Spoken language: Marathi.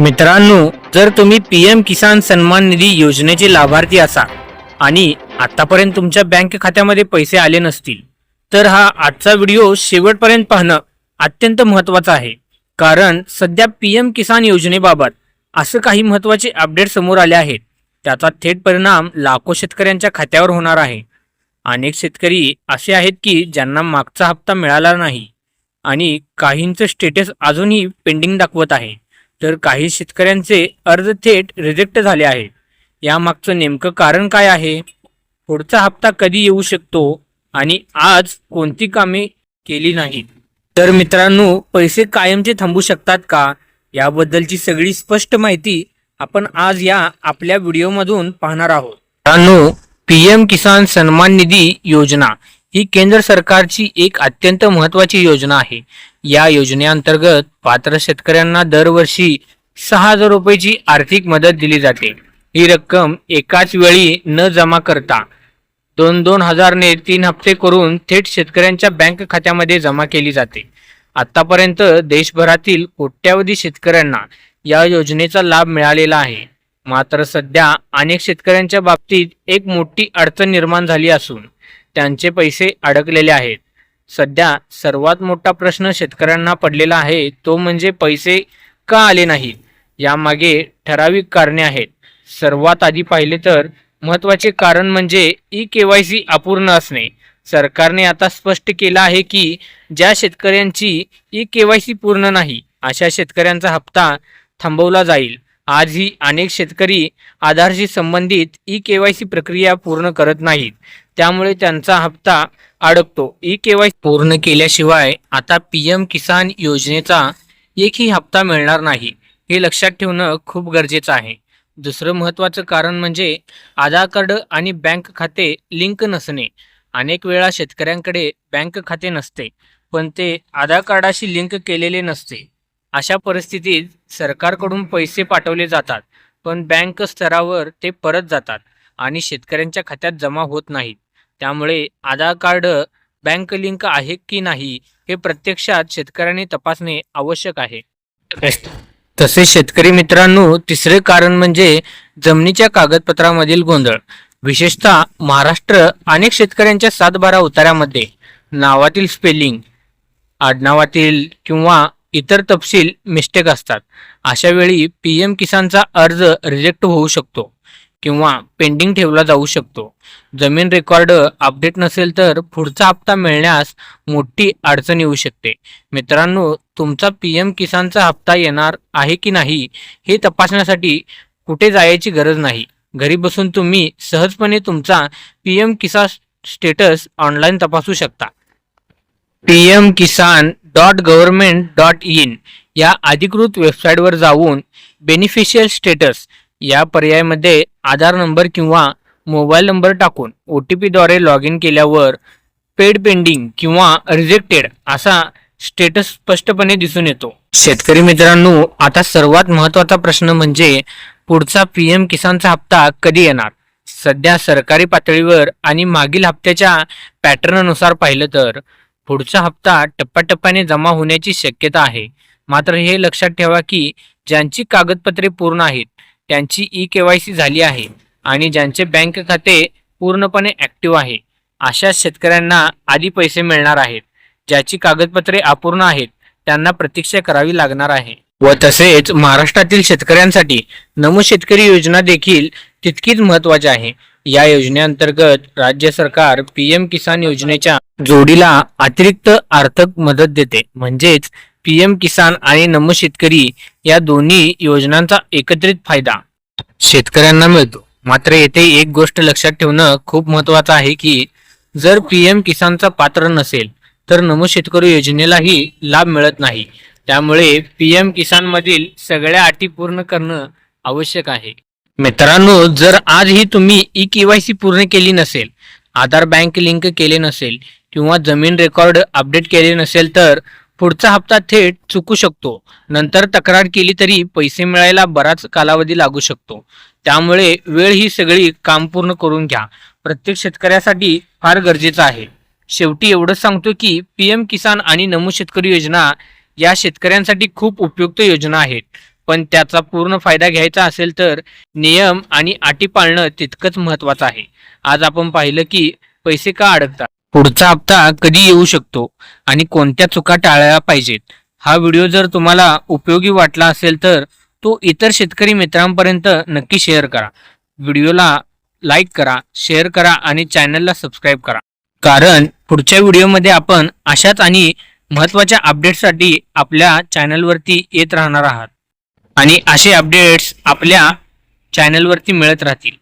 मित्रांनो जर तुम्ही पी एम किसान सन्मान निधी योजनेचे लाभार्थी असाल आणि आतापर्यंत तुमच्या बँक खात्यामध्ये पैसे आले नसतील तर हा आजचा व्हिडिओ शेवटपर्यंत पाहणं अत्यंत महत्त्वाचं आहे. कारण सध्या पी एम किसान योजनेबाबत असं काही महत्त्वाचे अपडेट समोर आले आहेत. त्याचा थेट परिणाम लाखो शेतकऱ्यांच्या खात्यावर होणार आहे. अनेक शेतकरी असे आहेत की ज्यांना मागचा हप्ता मिळाला नाही आणि काहींचं स्टेटस अजूनही पेंडिंग दाखवत आहे. तर काही शेतकऱ्यांचे अर्ज थेट रिजेक्ट झाले आहे यामागचं नेमकं कारण काय आहे? पुढचा हप्ता कधी येऊ शकतो? आणि आज कोणती कामे केली नाहीत? तर मित्रांनो पैसे कायमचे थांबू शकतात का? याबद्दलची सगळी स्पष्ट माहिती आपण आज या आपल्या व्हिडिओमधून पाहणार आहोत. मित्रांनो पी एम किसान सन्मान निधी योजना. ही केंद्र सरकारची एक अत्यंत महत्वाची योजना आहे. या योजनेअंतर्गत पात्र शेतकऱ्यांना दरवर्षी सहा हजार रुपयाची आर्थिक मदत दिली जाते. ही रक्कम एकाच वेळी न जमा करता दोन दोन हजारने तीन हप्ते करून थेट शेतकऱ्यांच्या बँक खात्यामध्ये जमा केली जाते. आतापर्यंत देशभरातील कोट्यावधी शेतकऱ्यांना या योजनेचा लाभ मिळालेला आहे. मात्र सध्या अनेक शेतकऱ्यांच्या बाबतीत एक मोठी अडचण निर्माण झाली असून त्यांचे पैसे अडकलेले आहेत. सध्या सर्वात मोठा प्रश्न शेतकऱ्यांना पडलेला आहे तो म्हणजे पैसे का आले नाहीत? यामागे ठराविक कारणे आहेत. सर्वात आधी पाहिले तर महत्त्वाचे कारण म्हणजे ई के वाय सी अपूर्ण असणे. सरकारने आता स्पष्ट केलं आहे की ज्या शेतकऱ्यांची ई के वाय सी पूर्ण नाही अशा शेतकऱ्यांचा हप्ता थांबवला जाईल. आजही अनेक शेतकरी आधारशी संबंधित ई के वाय सी प्रक्रिया पूर्ण करत नाहीत. त्यामुळे त्यांचा हप्ता अडकतो. ई केवाय पूर्ण केल्याशिवाय आता पी एम किसान योजनेचा एकही हप्ता मिळणार नाही. हे लक्षात ठेवणं खूप गरजेचं आहे. दुसरं महत्त्वाचं कारण म्हणजे आधार कार्ड आणि बँक खाते लिंक नसणे. अनेक वेळा शेतकऱ्यांकडे बँक खाते नसते पण ते आधार कार्डाशी लिंक केलेले नसते. अशा परिस्थितीत सरकारकडून पैसे पाठवले जातात पण बँक स्तरावर ते परत जातात आणि शेतकऱ्यांच्या खात्यात जमा होत नाहीत. त्यामुळे आधार कार्ड बँक लिंक आहे की नाही हे प्रत्यक्षात शेतकऱ्यांनी तपासणे आवश्यक आहे. तसेच शेतकरी मित्रांनो तिसरे कारण म्हणजे जमिनीच्या कागदपत्रामधील गोंधळ. विशेषतः महाराष्ट्र अनेक शेतकऱ्यांच्या सातबारा उताऱ्यामध्ये नावातील स्पेलिंग आडनावातील किंवा इतर तपशील मिस्टेक असतात. अशा वेळी पी एम किसानचा अर्ज रिजेक्ट होऊ शकतो. किंवा पेंडिंग ठेवला जाऊ शकतो. जमीन रेकॉर्ड अपडेट नसेल तर पुढचा हप्ता मिळण्यास मोठी अडचण येऊ शकते. मित्रांनो तुमचा पी एम किसानचा हप्ता येणार आहे की नाही हे तपासण्यासाठी कुठे जायची गरज नाही. घरी बसून तुम्ही सहजपणे तुमचा P M Kisan status online तपासू शकता. P M Kisan dot government dot in या अधिकृत वेबसाईटवर जाऊन बेनिफिशियल स्टेटस या पर्यायामध्ये आधार नंबर किंवा मोबाईल नंबर टाकून ओ टी पीद्वारे लॉग इन केल्यावर पेड पेंडिंग किंवा रिजेक्टेड असा स्टेटस स्पष्टपणे दिसून येतो. शेतकरी मित्रांनो आता सर्वात महत्त्वाचा प्रश्न म्हणजे पुढचा पी एम किसानचा हप्ता कधी येणार? सध्या सरकारी पातळीवर आणि मागील हप्त्याच्या पॅटर्ननुसार पाहिलं तर पुढचा हप्ता टप्प्याटप्प्याने जमा होण्याची शक्यता आहे. मात्र हे लक्षात ठेवा की ज्यांची कागदपत्रे पूर्ण आहेत त्यांची ई के वाय सी झाली आहे आणि ज्यांचे बँक खाते पूर्णपणे ॲक्टिव्ह आहे. अशा शेतकऱ्यांना आधी पैसे मिळणार आहेत. ज्याची कागदपत्रे अपूर्ण आहेत त्यांना प्रतीक्षा करावी लागणार आहे. व तसेच महाराष्ट्रातील शेतकऱ्यांसाठी नमो शेतकरी योजना देखील तितकीच महत्वाची आहे. या योजनेअंतर्गत राज्य सरकार पी एम किसान योजनेच्या जोडीला अतिरिक्त आर्थिक मदत देते. म्हणजेच पीएम किसान आणि नमो शेतकरी या दोन्ही योजनांचा एकत्रित फायदा. शेतकऱ्यांना मिळतो. मात्र येथे एक गोष्ट लक्षात ठेवणं खूप महत्वाचं आहे की जर पीएम किसानचा पात्र नसेल तर नमो शेतकरी योजनेलाही लाभ मिळत नाही. त्यामुळे पीएम किसान मधील सगळ्या अटी पूर्ण करणं आवश्यक आहे. मित्रांनो जर आजही तुम्ही ई केवायसी पूर्ण केली नसेल आधार बँक लिंक केले नसेल किंवा जमीन रेकॉर्ड अपडेट केले नसेल तर पुढचा हप्ता थेट चुकू शकतो. नंतर तक्रार केली तरी पैसे मिळायला बराच कालावधी लागू शकतो. त्यामुळे वेळ ही सगळी काम पूर्ण करून घ्या. प्रत्येक शेतकऱ्यासाठी फार गरजेचं आहे. शेवटी एवढंच सांगतो की पी एम किसान आणि नमो शेतकरी योजना या शेतकऱ्यांसाठी खूप उपयुक्त योजना आहेत. पण त्याचा पूर्ण फायदा घ्यायचा असेल तर नियम आणि अटी पाळणं तितकंच महत्वाचं आहे. आज आपण पाहिलं की पैसे का अडकतात? पुढचा हप्ता कधी येऊ शकतो आणि कोणत्या चुका टाळल्या पाहिजेत? हा व्हिडिओ जर तुम्हाला उपयोगी वाटला असेल तर तो इतर शेतकरी मित्रांपर्यंत नक्की शेअर करा. व्हिडिओला लाईक करा शेअर करा आणि चॅनलला सबस्क्राईब करा. कारण पुढच्या व्हिडिओमध्ये आपण अशाच आणि महत्त्वाच्या अपडेट्ससाठी आपल्या चॅनलवरती येत राहणार आहात. आणि असे अपडेट्स आपल्या चॅनलवरती मिळत राहतील.